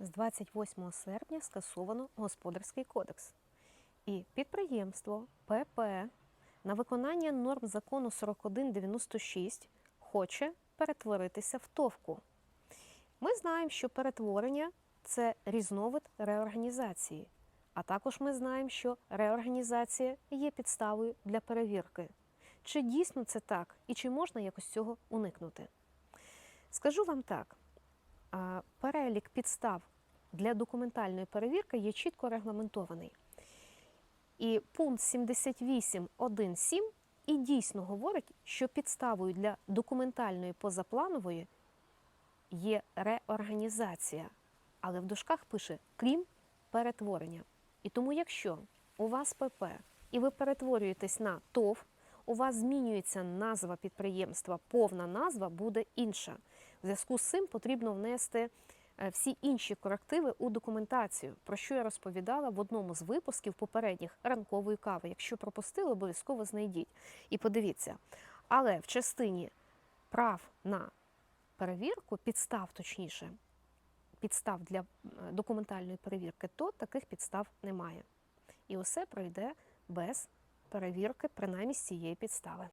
з 28 серпня скасовано Господарський кодекс. І підприємство ПП на виконання норм закону 4196 хоче перетворитися в товку. Ми знаємо, що перетворення це різновид реорганізації. А також ми знаємо, що реорганізація є підставою для перевірки. Чи дійсно це так і чи можна якось цього уникнути? Скажу вам так: перелік підстав для документальної перевірки є чітко регламентований. І пункт 78.1.7 і дійсно говорить, що підставою для документальної позапланової є реорганізація, але в дужках пише крім перетворення. І тому, якщо у вас ПП і ви перетворюєтесь на ТОВ, у вас змінюється назва підприємства, повна назва буде інша. В зв'язку з цим потрібно внести е, всі інші корективи у документацію, про що я розповідала в одному з випусків попередніх ранкової кави. Якщо пропустили, обов'язково знайдіть і подивіться. Але в частині прав на перевірку, підстав точніше, підстав для е, документальної перевірки, то таких підстав немає. І усе пройде без перевірки, принаймні з цієї підстави.